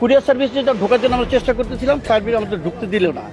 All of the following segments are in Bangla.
কুরিয়ার সার্ভিস যেটা ঢোকার জন্য আমরা চেষ্টা করতেছিলাম সার্ভিস আমাদের ঢুকতে দিল না।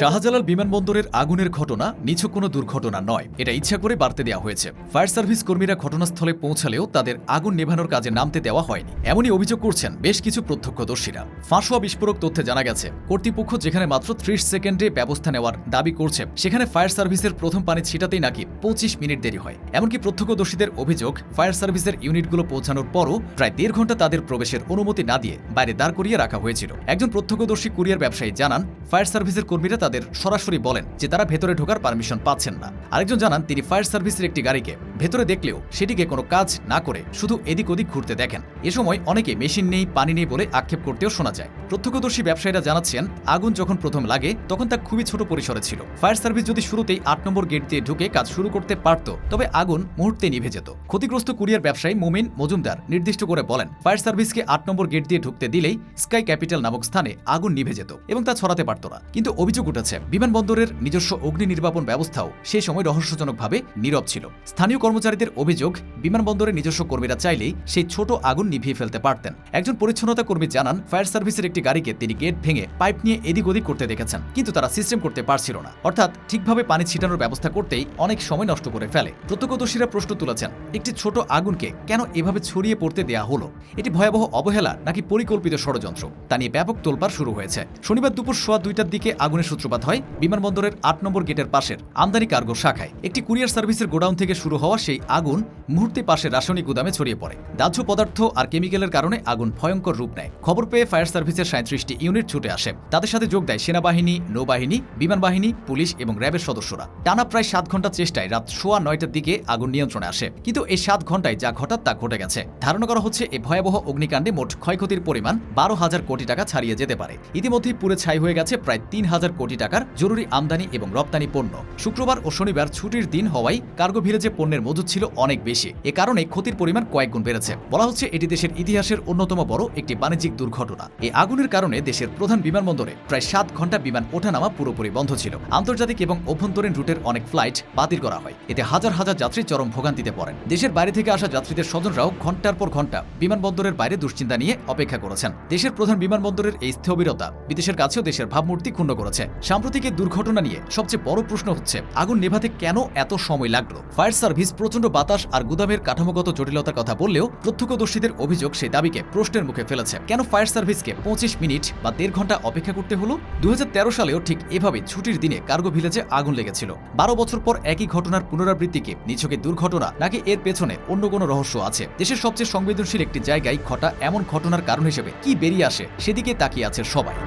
শাহজালাল বিমানবন্দরের আগুনের ঘটনা নিছক কোনো দুর্ঘটনা নয়। এটা ইচ্ছা করে বাড়তে দেওয়া হয়েছে। ফায়ার সার্ভিস কর্মীরা ঘটনাস্থলে পৌঁছালেও তাদের আগুন নেভানোর কাজে নামতে দেওয়া হয়নি। এমনই অভিযোগ করছেন বেশ কিছু প্রত্যক্ষদর্শীরা। ফাঁস হওয়া বিস্ফোরক তথ্যে জানা গেছে, কর্তৃপক্ষ যেখানে মাত্র ত্রিশ সেকেন্ডে ব্যবস্থা নেওয়ার দাবি করছে, সেখানে ফায়ার সার্ভিসের প্রথম পানি ছিটাতেই নাকি পঁচিশ মিনিট দেরি হয়। এমনকি প্রত্যক্ষদর্শীদের অভিযোগ, ফায়ার সার্ভিসের ইউনিটগুলো পৌঁছানোর পরও প্রায় দেড় ঘণ্টা তাদের প্রবেশের অনুমতি না দিয়ে বাইরে দাঁড় করিয়ে রাখা হয়েছিল। একজন প্রত্যক্ষদর্শী কুরিয়ার ব্যবসায়ী জানান, ফায়ার সার্ভিসের কর্মীরা তাদের সরাসরি বলেন যে তারা ভেতরে ঢোকার পারমিশন পাচ্ছেন না। আরেকজন জানান, তিনি ফায়ার সার্ভিসের একটি গাড়িকে ভেতরে দেখলেও সেটিকে কোনো কাজ না করে শুধু এদিক ওদিক ঘুরতে দেখেন। এ সময় অনেকে মেশিন নেই, পানি নেই বলে আক্ষেপ করতেও শোনা যায়। প্রত্যক্ষদর্শী ব্যবসায়ীরা জানাচ্ছেন, আগুন যখন প্রথম লাগে, তখন তা খুবই ছোট পরিসরে ছিল। ফায়ার সার্ভিস যদি শুরুতেই আট নম্বর গেট দিয়ে ঢুকে কাজ শুরু করতে পারত, তবে আগুন মুহূর্তে নিভে যেত। ক্ষতিগ্রস্ত কুরিয়ার ব্যবসায়ী মুমিন মজুমদার নির্দিষ্ট করে বলেন, ফায়ার সার্ভিসকে আট নম্বর গেট দিয়ে ঢুকতে দিলেই স্কাই ক্যাপিটাল নামক স্থানে আগুন নিভে যেত এবং তা ছড়াতে পারত না। কিন্তু অভিযোগ উঠেছে, বিমানবন্দরের নিজস্ব অগ্নি নির্বাপন ব্যবস্থাও সেই সময় রহস্যজনকভাবে নীরব ছিল। স্থানীয় কর্মচারীদের অভিযোগ বিমানবন্দরের নিজস্ব কর্মীরা চাইলেই সেই ছোট আগুন নিভিয়ে ফেলতে পারতেন। একজন পরিচ্ছন্নতা কর্মী জানান, ফায়ার সার্ভিসের একটি গাড়িকে তিনি গেট ভেঙে পাইপ নিয়ে এদিক ওদিক করতে দেখেছেন, কিন্তু তারা সিস্টেম করতে পারছিল না। অর্থাৎ ঠিকভাবে পানি ছিটানোর ব্যবস্থা করতেই অনেক সময় নষ্ট করে ফেলে। প্রত্যক্ষদর্শীরা প্রশ্ন তুলেছেন, একটি ছোট আগুনকে কেন এভাবে ছড়িয়ে পড়তে দেয়া হলো? এটি ভয়াবহ অবহেলা নাকি পরিকল্পিত ষড়যন্ত্র? তা নিয়ে ব্যাপক তোলপাড় শুরু হয়েছে। শনিবার দুপুর সোয়া দুইটার দিকে আগুনের সূত্রপাত হয়। বিমানবন্দরের আট নম্বর গেটের পাশের আমদানি কার্গো শাখায়। একটি কুরিয়ার সার্ভিসের গোডাউন থেকে শুরু হওয়া সেই আগুন মুহূর্তে পাশে রাসায়নিক গুদামে ছড়িয়ে পড়ে। দাহ্য পদার্থ আর কেমিক্যালের কারণে আগুন ভয়ঙ্কর রূপ নেয়। খবর পেয়ে ফায়ার সার্ভিসের সাঁত্রিশটি ইউনিট ছুটে আসে। তাদের সাথে যোগ দেয় সেনাবাহিনী, নৌবাহিনী বিমান বাহিনী পুলিশ এবং র্যাবের সদস্যরা। টানা প্রায় সাত ঘণ্টা চেষ্টায় রাত সোয়া নয়টার দিকে আগুন নিয়ন্ত্রণে আসে। কিন্তু এই সাত ঘন্টায় যা ঘটার তা ঘটে গেছে। ধারণা করা হচ্ছে এই ভয়াবহ অগ্নিকাণ্ডে মোট ক্ষয়ক্ষতির পরিমাণ বারো হাজার কোটি টাকা ছাড়িয়ে যেতে পারে। ইতিমধ্যেই পুরে ছাই হয়ে গেছে প্রায় তিন হাজার কোটি টাকার জরুরি আমদানি এবং রপ্তানি পণ্য। শুক্রবার ও শনিবার ছুটির দিন হওয়ায় কার্গো ভিলেজে পণ্যের মজুদ ছিল অনেক বেশি। এ কারণে ক্ষতির পরিমাণ কয়েক গুণ বেড়েছে। বলা হচ্ছে এটি দেশের ইতিহাসের অন্যতম বড় একটি বাণিজ্যিক দুর্ঘটনা। এই আগুনের কারণে দেশের প্রধান বিমানবন্দরে প্রায় সাত ঘণ্টা বিমান ওঠানামা পুরোপুরি বন্ধ ছিল। আন্তর্জাতিক এবং অভ্যন্তরীণ রুটের অনেক ফ্লাইট বাতিল করা হয়। এতে হাজার হাজার যাত্রী চরম ভোগান্তিতে পড়েন। দেশের বাইরে থেকে আসা যাত্রীদের স্বজনরাও ঘণ্টার পর ঘণ্টা বিমানবন্দরের বাইরে দুশ্চিন্তা নিয়ে অপেক্ষা করেছেন। দেশের প্রধান বিমানবন্দরের এই স্থবিরতা বিদেশের কাছেও দেশের ভাবমূর্তি ক্ষুণ্ণ করেছে। সাম্প্রতিক এই দুর্ঘটনা নিয়ে সবচেয়ে বড় প্রশ্ন হচ্ছে, আগুন নেভাতে কেন এত সময় লাগল? ফায়ার সার্ভিস প্রচণ্ড বাতাস আর গুদামের কাঠামোগত জটিলতার কথা বললেও প্রত্যক্ষদর্শীদের অভিযোগ সেই দাবিকে প্রশ্নের মুখে ফেলেছে। কেন ফায়ার সার্ভিসকে পঁচিশ মিনিট বা দেড় ঘণ্টা অপেক্ষা করতে হলো? দুই হাজার তেরো সালেও ঠিক এভাবে ছুটির দিনে কার্গো ভিলেজে আগুন লেগেছিল। বারো বছর পর একই ঘটনার পুনরাবৃত্তিকে নিছকে দুর্ঘটনা, নাকি এর পেছনে অন্য কোনো রহস্য আছে? দেশের সবচেয়ে সংবেদনশীল একটি জায়গায় ঘটা এমন ঘটনার কারণ হিসেবে কি বেরিয়ে আসে? সেদিকে তাকিয়ে আছে সবাই।